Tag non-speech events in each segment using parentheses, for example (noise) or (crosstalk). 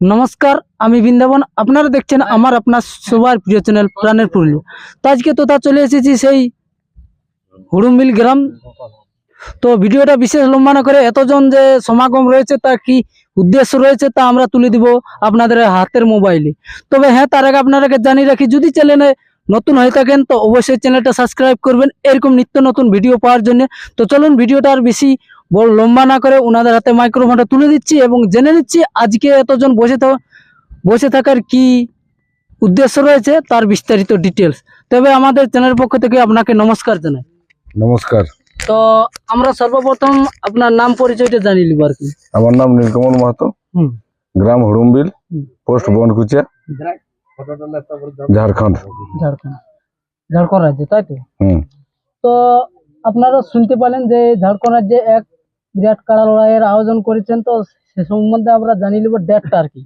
নমস্কার আমি বৃন্দাবন। আপনারা দেখছেন আমার আপনার সবার প্রিয় চ্যানেল প্রাণের পুরুলিয়া। তো আজকে তো তা চলে এসেছি সেই হুড়ুমিল গ্রাম। তো ভিডিওটা বিশেষ লম্বা না করে এতজন যে সমাগম রয়েছে তা কি উদ্দেশ্য রয়েছে তা আমরা তুলে দিব আপনাদের হাতের মোবাইলে তবে হ্যাঁ তার আগে আপনারা জানিয়ে রাখি যদি চ্যানেলে নতুন হয়ে থাকেন তো অবশ্যই চ্যানেলটা সাবস্ক্রাইব করবেন। এরকম নিত্য নতুন ভিডিও পাওয়ার জন্য। তো চলুন ভিডিওটা আর বেশি বড় লম্বা না করে ওনাদের হাতে মাইক্রোফোনটা তুলে দিচ্ছি এবং জেনে নিচ্ছি আজকে এতজন বসে থাকা বসে থাকার কি উদ্দেশ্য রয়েছে তার বিস্তারিত ডিটেলস তবে আমাদের চ্যানেলের পক্ষ থেকে আপনাকে নমস্কার জানাই। নমস্কার। তো আমরা সর্বপ্রথম আপনার নাম পরিচয়টা জানিয়ে নিব আর কি। আমার নাম নীলকমল মাহাতো। হুম। গ্রাম হুড়ুমবিল হুম। পোস্ট বনকুচিয়া ঝাড়খণ্ড। ঝাড়খণ্ড। ঝাড়খণ্ড রাজ্য তাই তো? হুম। তো আপনারা শুনতে পেলেন যে ঝাড়খণ্ড রাজ্যে এক বিরাট কাড়া লড়াইয়ের আয়োজন করেছেন তো সে সম্বন্ধে আমরা জানিয়ে নিব ডেটটা আর কি।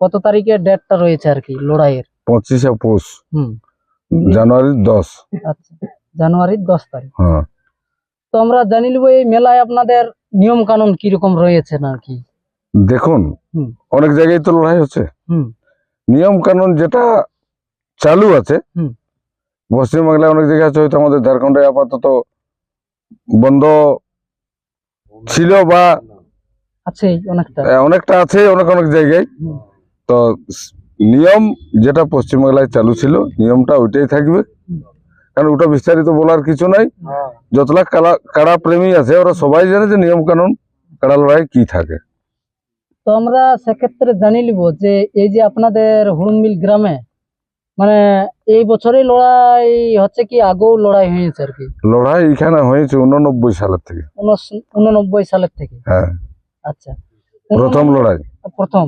কত তারিখে ডেটটা রয়েছে আর কি লড়াইয়ের? পঁচিশে পৌষ। হুম। জানুয়ারি দশ। আচ্ছা জানুয়ারির দশ তারিখ। হ্যাঁ। তো আমরা জানি নিব এই মেলায় আপনাদের নিয়ম কানুন কীরকম রয়েছে কি? দেখুন হুম। অনেক জায়গায় তো লড়াই হচ্ছে। হুম। নিয়ম কানুন যেটা চালু আছে। হুম। পশ্চিমবাংলায় অনেক জায়গায় আছে হয়তো আমাদের ঝাড়খণ্ডে আপাতত বন্ধ ছিল বা আছে অনেকটা। আছে অনেক অনেক জায়গায়। তো নিয়ম যেটা পশ্চিমবাংলায় চালু ছিল নিয়মটা ওইটাই থাকবে। কারণ ওটা বিস্তারিত বলার কিছু নাই। যতলা কালা কাড়া প্রেমী আছে ওরা সবাই জানে যে নিয়ম কানুন কাড়া লড়াই কি থাকে। তো আমরা সেক্ষেত্রে জানি নিব যে এই যে আপনাদের হুড়ুমিল গ্রামে মানে এই বছরই লড়াই হচ্ছে কি আগেও লড়াই হয়েছে আর কি? লড়াই এখানে হয়েছে উননব্বই সালের থেকে। উননব্বই সালের থেকে? হ্যাঁ। আচ্ছা। প্রথম লড়াই। প্রথম।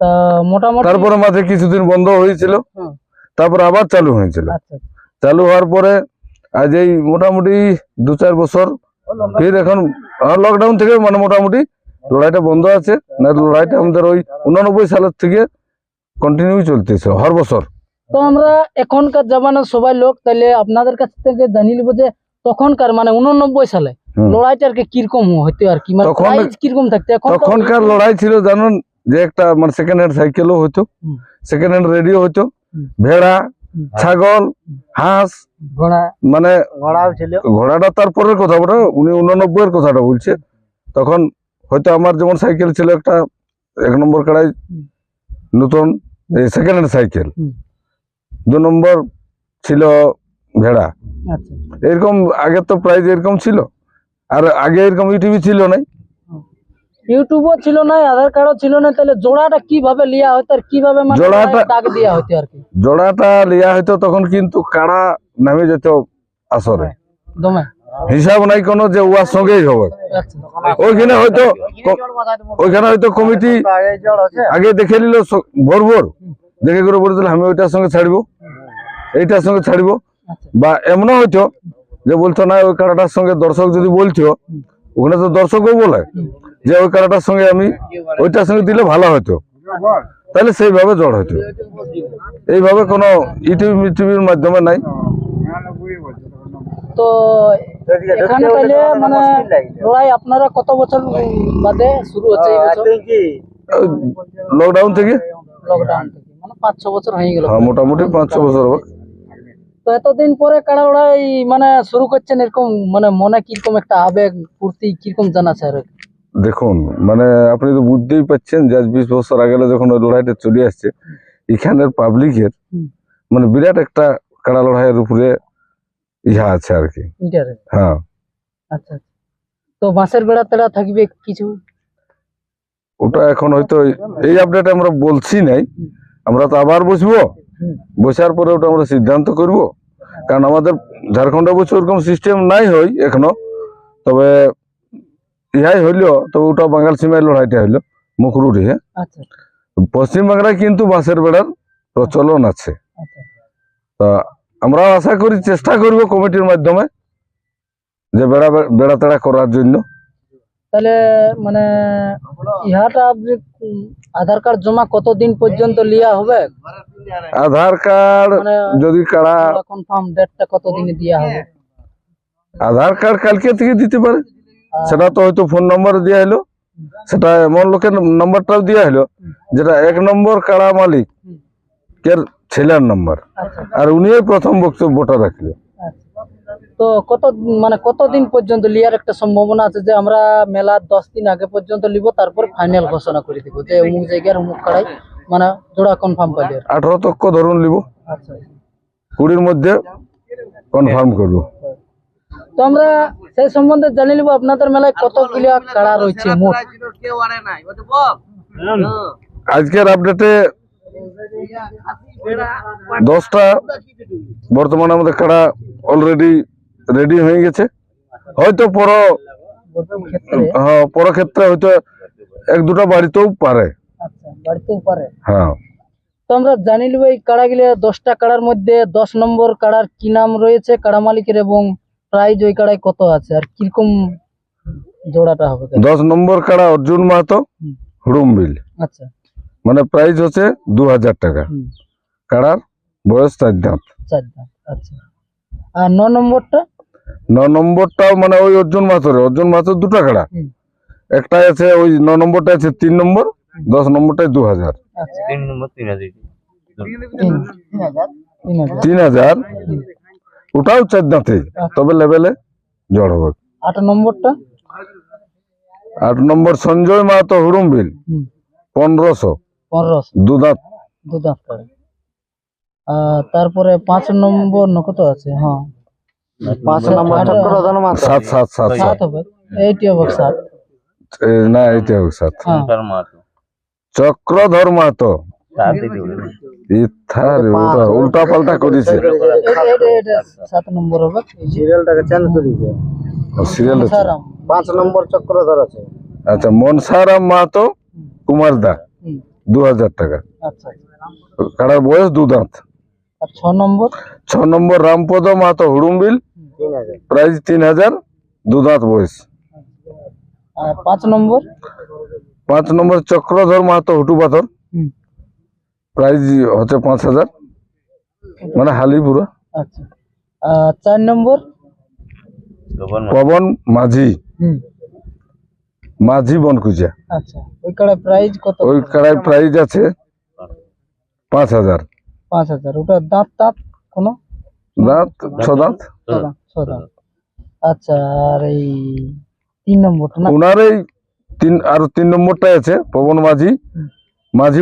তা মোটামুটি তারপরে মাঝে কিছুদিন বন্ধ হয়েছিল। হুম। তারপর আবার চালু হয়েছিল। আচ্ছা। চালু হওয়ার পরে আজ এই মোটামুটি দু চার বছর ফির এখন লকডাউন থেকে মানে মোটামুটি লড়াইটা বন্ধ আছে না লড়াইটা আমাদের ওই উনানব্বই সালের থেকে কন্টিনিউ চলতেছে হর বছর। তো আমরা এখনকার জামানার সবাই লোক তাহলে আপনাদের কাছ থেকে জানিয়ে নিব যে তখনকার মানে উননব্বই সালে লড়াইটা আর কি কীরকম হইতো আর কি? মানে তখন- প্রাইস কীরকম থাকতো? তখনকার লড়াই ছিল জানুন যে একটা মানে সেকেন্ড হ্যান্ড সাইকেলও হতো হুম। সেকেন্ড হ্যান্ড রেডিও হতো ভেড়া ছাগল হাঁস ঘোড়া। মানে ঘোড়াও ছিল। ঘোড়াটা তারপরের কথা ওটা উনি উননব্বই এর কথাটা বলছে। তখন হয়তো আমার যেমন সাইকেল ছিল একটা এক নম্বর কাড়াই নতুন এই সেকেন্ড হ্যান্ড সাইকেল। দু নম্বর ছিল ভেড়া। আচ্ছা। এরকম আগে তো প্রাইস এরকম ছিল আর আগে এরকম ইউটিভি ছিল না ইউটিউবও ছিল না আধার কার্ডও ছিল না তাহলে জোড়াটা কীভাবে লিয়া হতো আর কীভাবে মানে জোড়াটা- দাগ দেওয়া হতো আর কি? জোড়াটা লিয়া হয়তো তখন কিন্তু কাড়া নামে যেত আসরে। দমে। হিসাব নাই কোনো যে উয়ার সঙ্গেই হবে। ওইখানে হয়তো ওইখানে হয়তো কমিটি আগে দেখে নিল ভোর দেখে করে বলেছিল আমি ওইটার সঙ্গে ছাড়বো। এইটার সঙ্গে ছাড়বো। বা এমনও হয়তো যে বলতো, না, ওই কাড়াটার সঙ্গে দর্শক যদি বলছো ওখানে তো দর্শকও বলে যে ওই কাড়াটার সঙ্গে আমি ওইটার সঙ্গে দিলে ভালো হতো। তাহলে সেইভাবে জড় হতো এইভাবে কোনো ইউটিউব টিভির মাধ্যমে নাই। তো এখানে তাহলে মানে লড়াই আপনারা কত বছর বাদে শুরু হচ্ছে এই বছর? লকডাউন থেকে? লকডাউন থেকে মানে পাঁচ ছ বছর হয়ে গেল। হ্যাঁ মোটামুটি পাঁচ ছ বছর হবে। তো এতদিন পরে কাড়া লড়াই মানে শুরু করছেন এরকম মানে মনে কীরকম একটা আবেগ ফুর্তি কীরকম জানাচ্ছে আর? দেখুন মানে আপনি তো বুঝতেই পাচ্ছেন যে আজ বিশ বছর আগে যখন ওই লড়াইটা চলে আসছে এখানের পাবলিকের। মানে বিরাট একটা কাড়া লড়াইয়ের উপরে ইহা আছে আর কি। হ্যাঁ। আচ্ছা আচ্ছা। তো বাঁশের বেড়া তেড়া থাকবে কিছু? ওটা এখন হয়তো এই- আপডেট আমরা বলছি নাই। আমরা তো আবার বসবো। বসার পরে ওটা আমরা সিদ্ধান্ত করব। কারণ আমাদের ঝাড়খণ্ডে বসে ওরকম সিস্টেম নাই হই এখনও। তবে ইহাই হইল তবে ওটা বাঙাল সীমায় লড়াইটা হইল মুখরুটি হ্যাঁ? আচ্ছা। পশ্চিমবাংলায় কিন্তু বাঁশের বেড়ার প্রচলন আছে। আচ্ছা। তা আমরা আশা করি চেষ্টা করব কমিটির মাধ্যমে যে বেড়া বেড়া তেড়া করার জন্য। তাহলে মানে ইহাটা আপনি আধার কার্ড জমা কতদিন পর্যন্ত লিয়া হবে? আধার কার্ড মানে যদি কারা কনফার্ম ডেটটা কতদিনে দেওয়া হবে? আধার কার্ড কালকে থেকে দিতে পারে। সেটা তো হয়তো ফোন নম্বর দেওয়া হলো। সেটা এমন লোকের নাম্বারটাও দেওয়া হলো। যেটা এক নম্বর কাড়া মালিক? এর ছেলের নাম্বার আচ্ছা। আর উনিই প্রথম বক্তব্যটা রাখল তো কত মানে কতদিন পর্যন্ত লিয়ার একটা সম্ভাবনা আছে যে আমরা মেলার দশ দিন আগে পর্যন্ত লিব তারপর ফাইনাল ঘোষণা করে দিব যে অমুক জায়গার অমুক কাড়াই মানে জোড়া কনফার্ম পাইলে কি। আঠারো তক্ক ধরুন লিব। আচ্ছা। কুড়ির মধ্যে কনফার্ম করব। তো আমরা সেই সম্বন্ধে জানি নিব আপনাদের মেলায় কত কিলো কাড়া রয়েছে মোট? আজকের আপডেটে দশটা বর্তমানে আমাদের কাড়া অলরেডি রেডি হয়ে গেছে। হয়তো পর হ্যাঁ পর ক্ষেত্রে হয়তো এক দুটা বাড়িতেও পারে। আচ্ছা বাড়িতেও পারে। হ্যাঁ। আমরা জানি নিব এই কাড়াগুলো দশটা কাড়ার মধ্যে দশ নম্বর কাড়ার কি নাম রয়েছে কাড়া মালিকের এবং প্রাইজ ওই কাড়ায় কত আছে আর কীরকম জোড়াটা হবে? দশ নম্বর কাড়া অর্জুন মাহাতো। হুড়ুমবিল। আচ্ছা। মানে প্রাইস হচ্ছে দু হাজার টাকা কাড়ার বয়স চার দাঁত। আচ্ছা। আর ন নম্বরটা? ন নম্বরটাও মানে ওই অর্জুন মাহাতোর অর্জুন মাহাতোর দুটা কাড়া একটা আছে ওই ন নম্বরটা আছে তিন নম্বর দশ নম্বরটায় দু হাজার আচ্ছা। তিন নম্বর তিন হাজার। তিন হাজার ওটাও চার দাঁতে তবে লেভেলে জড় হবে। আট নম্বরটা? আট নম্বর সঞ্জয় মাহাতো হুড়ুমবিল হুম। পনেরোশো। আর তারপরে পাঁচ নম্বর ন কত আছে হ্যাঁ। পাঁচ নম্বর সাত। সাত সাত সাত সাত হবে। এইটি হবে সাত। না এইটা হবে সাত। হ্যাঁ। চক্রধর মাহাতো উল্টা পাল্টা করেছে। সাত নম্বর হবে। সিরিয়ালটাকে চেঞ্জ করেছে। সিরিয়াল পাঁচ নম্বর চক্রধর আছে। আচ্ছা মনসারাম মাহাতো কুমার দা দু হাজার টাকা। আচ্ছা কারার বয়স দু দাঁত। আর ছ নম্বর? ছ নম্বর রামপদ মাহাতো হুড়ুমবিল প্রাইস তিন হাজার দু দাঁত বয়স। পাঁচ নম্বর? পাঁচ নম্বর চক্রধর মাহাতো হুটু পাথর। হুম। প্রাইস হচ্ছে পাঁচ হাজার। মানে হালি পুরো। আচ্ছা। চার নম্বর? পবন মাঝি। হুম মাঝি বনকুচা আচ্ছা ওই কাড়া প্রাইস কত? ওই কাড়ায় প্রাইস আছে পাঁচ হাজার। পাঁচ হাজার ওটা দাঁত দাঁত কোনো? দাঁত ছ দাঁত। ছ দাঁত, আচ্ছা আর এই তিন নম্বরটা না? ওনার এই তিন আর তিন নম্বরটাই আছে পবন মাঝি। মাঝি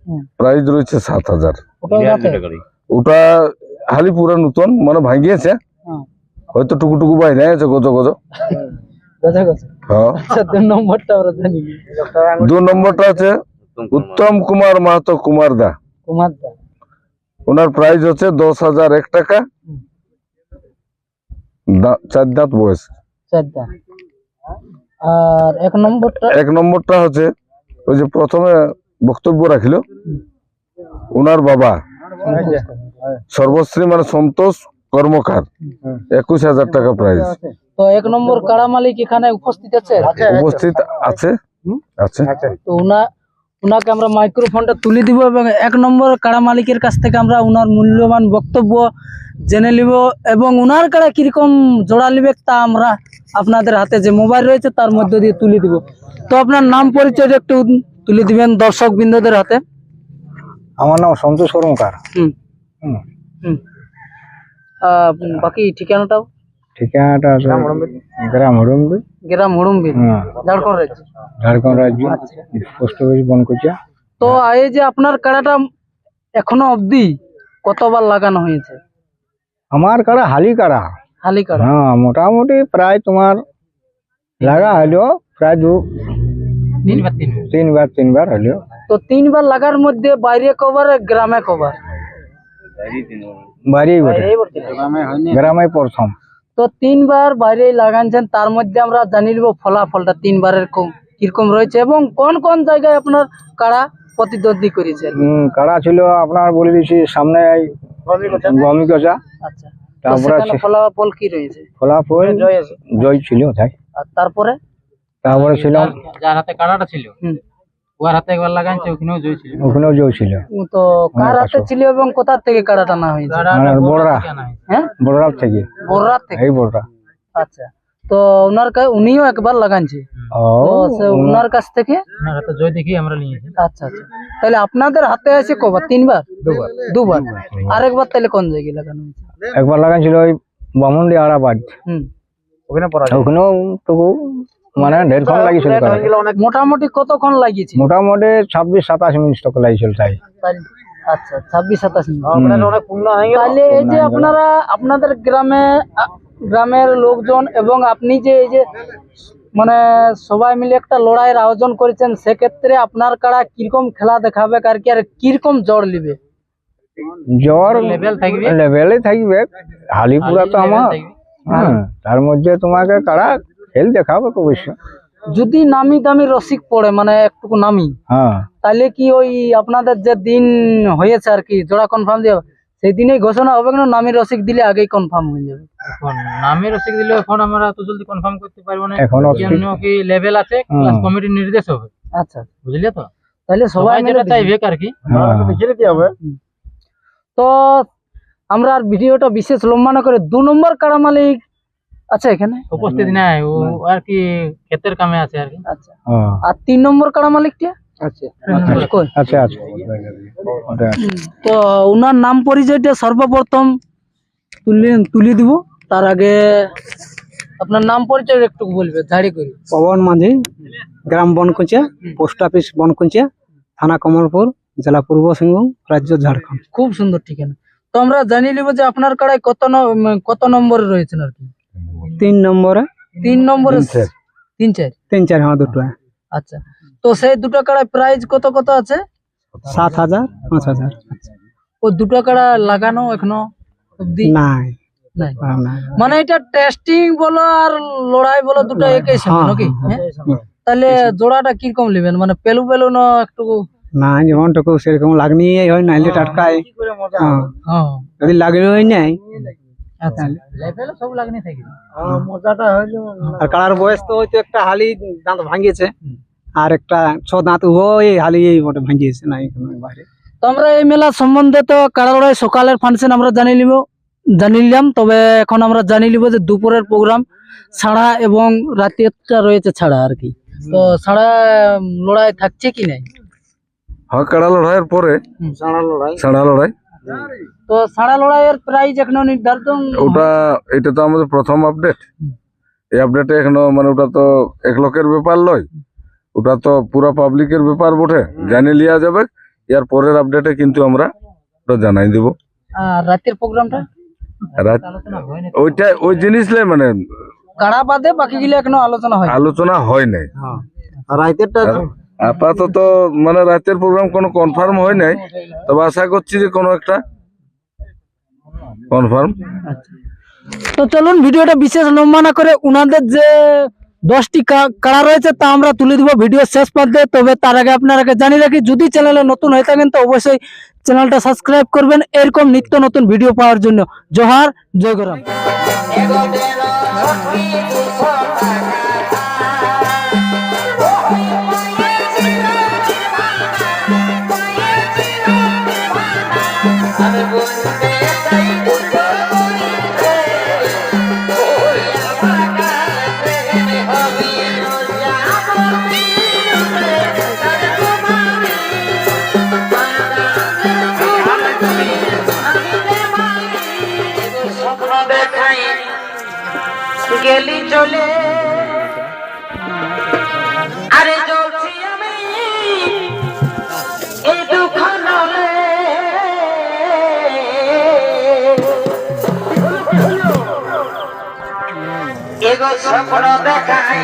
হুম। প্রাইস রয়েছে সাত হাজার। ওটা হালি পুরা নতুন মানে ভাঙিয়েছে। হ্যাঁ। হয়তো টুকু টুকু বাইরে আছে গজ গজ। (laughs) দু নম্বরটা আমরা জানি না। দু নম্বরটা আছে উত্তম কুমার মাহাতো কুমার দা। কুমার দা। ওনার প্রাইস হচ্ছে দশ হাজার এক টাকা। চার দাঁত বয়স। আর এক নম্বরটা? এক নম্বরটা হচ্ছে ওই যে প্রথমে বক্তব্য রাখিল ওনার বাবা। সর্বশ্রী মানে সন্তোষ কর্মকার। একুশ হাজার টাকা প্রাইস তো এক নম্বর কাড়া মালিক এখানে উপস্থিত আছে? উপস্থিত আছে? আছে। তো উনা উনাকে আমরা মাইক্রোফোনটা তুলে দিব এবং এক নম্বর কাড়া মালিকের কাছ থেকে আমরা উনার মূল্যবান বক্তব্য জেনে নিব এবং উনার কাড়া কীরকম জোড়া নিবে তা আমরা আপনাদের হাতে যে মোবাইল রয়েছে তার মধ্য দিয়ে তুলে দিব। তো আপনার নাম পরিচয় একটু তুলে দিবেন দর্শক বিন্দুদের হাতে। আমার নাম সন্তোষ কর্মকার। হুম। হুম। হুম। বাকি ঠিকানাটাও? ঠিকানাটা আছে গ্রাম হরমবি গ্রাম হুড়ুমবিল হ্যাঁ। ঝাড়খণ্ড রাজ্য। ঝাড়খণ্ড রাজ্য। Post office Bankucha. তো এই যে আপনার কাড়াটা এখনও অবধি কতবার লাগানো হয়েছে? আমার কাড়া হালি কাড়া। হালি কাড়া? হ্যাঁ মোটামুটি প্রায় তোমার লাগা হলো প্রায় দু তিনবার তিনবার। তিনবার হলো। তো তিনবার লাগার মধ্যে বাইরে কভার গ্রামে কভার বাইরে গ্রামে প্রথম। তো তিনবার বাইরে লাগানছেন তার মধ্যে আমরা জানি নিব ফলাফলটা তিনবারের কম- কীরকম রয়েছে এবং কোন কোন জায়গায় আপনার কাড়া প্রতিদ্বন্দ্বী করেছে কাড়া ছিল আপনার বলে দিচ্ছি সামনে এই গমিকচা আচ্ছা তারপরে ফলাফল কি রয়েছে? ফলাফল জয় আছে। জয় ছিল তাই। আর তারপরে? তারপরে যার হাতে ছিল। হুম, ওর হাতে একবার লাগাইছে ওখানেও জয় ছিল ওখানেও জয় ছিল তো কার হাতে ছিল এবং কোথা থেকে হয়েছে? মানে বড়রা হ্যাঁ? বড়রার থেকে। বোররাত থেকে? এই বড়রা। আচ্ছা। তো ওনার কা- উনিও একবার লাগানছে ও ওনার কাছ থেকে? জয় দেখি আমরা নিয়েছি আচ্ছা আচ্ছা। তাহলে আপনাদের হাতে আছে কবার? তিনবার? দুবার। দুবার? আরেকবার তাহলে কোন জায়গায় লাগানো হয়েছে? একবার লাগাইছিল ওই বামুন্ডি আড়াবাদ হুম। ওখানে ওখানেও তবু মানে দেড়ক্ষণ লাগিয়েছিল কারাতে। মোটামুটি কতক্ষণ লাগিয়েছে? মোটামুটি ছাব্বিশ সাতাশ মিনিট তক লাগিয়েছিল তাই। আচ্ছা ছাব্বিশ সাতাশ মিনিট। অনেক পূর্ণ হয়ে তাহলে এই যে আপনারা আপনাদের গ্রামে গ্রামের লোকজন এবং আপনি যে এই যে মানে সবাই মিলে একটা লড়াইয়ের আয়োজন করেছেন সেক্ষেত্রে আপনার কারা কীরকম খেলা দেখাবে আর কি আর কীরকম জ্বর নিবে? জ্বর লেভেল থাকবে? লেভেলে থাকবে। হালিপুরা তো আমার। হ্যাঁ তার মধ্যে তোমাকে কারা খেল দেখাবে অবশ্য যদি নামি দামি রসিক পড়ে মানে একটু নামি হ্যাঁ। তাহলে কি ওই আপনাদের যে দিন হয়েছে আর কি জোড়া কনফার্ম দিয়ে সেই দিনেই ঘোষণা হবে না নামি রসিক দিলে আগেই কনফার্ম হয়ে যাবে। এখন নামের রসিক দিলে এখন আমরা তো জলদি কনফার্ম করতে পারব না। এখন কি লেভেল আছে? ক্লাস কমিটির নির্দেশ হবে। আচ্ছা। বুঝলে তো? তাহলে সবাই যেটা চাইবে আর কি। হ্যাঁ। তো আমরা আর ভিডিওটা বিশেষ লম্বা না করে দু নম্বর কাড়া মালিক আছে এখানে? উপস্থিত নাই ও আর কি ক্ষেতের কামে আছে আর কি। আচ্ছা। আর তিন নম্বর কাড়া মালিকটা? আচ্ছা আচ্ছা তো ওনার নাম পরিচয়টা সর্বপ্রথম তুলে তুলে দিব। তার আগে আপনার নাম পরিচয় একটু বলবে ঝাড়ি করে। পবন মাঝি গ্রাম বনকুচিয়া পোস্ট অফিস বনকুচিয়া থানা কমলপুর জেলা পূর্ব সিংভূম রাজ্য ঝাড়খণ্ড। খুব সুন্দর ঠিকানা। তো আমরা জানি নিব যে আপনার কাড়ায় কত কত নম্বরে রয়েছেন আর কি? তিন নম্বরে? তিন নম্বরে তিন চার। তিন চার? হ্যাঁ দুটো। আচ্ছা। তো সেই দুটো কাড়ায় প্রাইস কত কত আছে? সাত হাজার পাঁচ হাজার। ও দুটো কাড়া লাগানো এখনও অব্দি নাই। মানে এটা টেস্টিং বলো আর লড়াই বলো দুটো একই সঙ্গে হ্যাঁ, নাকি? হ্যাঁ, হ্যাঁ? তাহলে জোড়াটা কীরকম নেবেন? মানে পেলু পেলু না একটু না যেমন টুকু সেরকম লাগনি হয় নাইলে টাটকায় যদি হয় নাই। আচ্ছা লেভেল সব লাগনি থাকবে আর কালার বয়স তো হয়তো একটা হালি দাঁত ভাঙিয়েছে। আর একটা ছ দাঁত ওই হালি বটে ভাঙিয়েছে না বাইরে। তো আমরা এই মেলা সম্বন্ধে তো কাড়া লড়াই সকালের ফাংশন আমরা জানি নিব জানি নিলাম। তবে এখন আমরা জানি নিব যে দুপুরের প্রোগ্রাম ছাড়া এবং রাতেরটা রয়েছে ছাড়া আর কি। তো ছাড়া লড়াই থাকছে কি নাই? হ্যাঁ কাড়া লড়াইয়ের পরে ছাড়া লড়াই। তো ছাড়া লড়াইয়ের প্রাইজ এখনও নির্ধারিত ওটা এটা তো আমাদের প্রথম আপডেট এই আপডেটে এখনও মানে ওটা তো এক লোকের ব্যাপার লয়। ওটা তো পুরো পাবলিকের ব্যাপার বটে। জানি লিয়া যাবে এর পরের আপডেটে কিন্তু আমরা ওটা জানাই দিব। আর রাতের প্রোগ্রামটা রাত ওইটা ওই জিনিসটাই মানে কাড়া বাদে বাকিগুলো এখনও আলোচনা হয়? আলোচনা হয় নাই। রাইতেরটা আপাতত মানে রাতের প্রোগ্রাম কোনো কনফার্ম হয় নাই তবে আশা করছি যে কোনো একটা কনফার্ম তো চলুন ভিডিওটা বিশেষ লম্বা না করে উনাদের যে দশটি কা- কাড়া রয়েছে তা আমরা তুলে দিব ভিডিও শেষ পর্যন্ত তবে তার আগে আপনারাকে জানিয়ে রাখি যদি চ্যানেলে নতুন হয়ে থাকেন তো অবশ্যই চ্যানেলটা সাবস্ক্রাইব করবেন এরকম নিত্য নতুন ভিডিও পাওয়ার জন্য। জোহার জয় এগো স্বপ্ন দেখাই।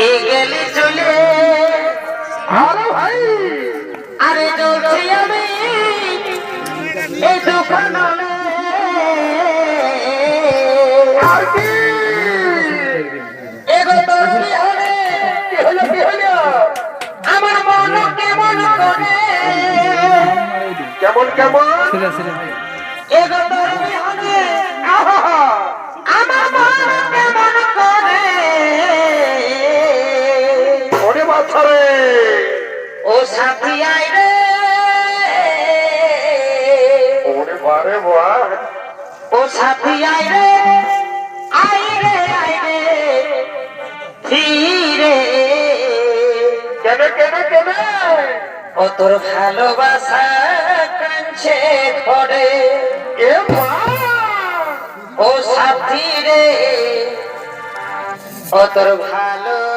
এ গেলি চলে। আরে ভাই। আরে জ্বলছি আমি এই দুঃখ নলে আর কি? এগো তোর হলে কি হলো কি হলো? আমার মন কেমন করে কেমন কেমন? এগো তোর কি হলে আহা তোর ভালোবাসা কাঞ্চে ঘরে। ও সাথী রে ও তোর ভালো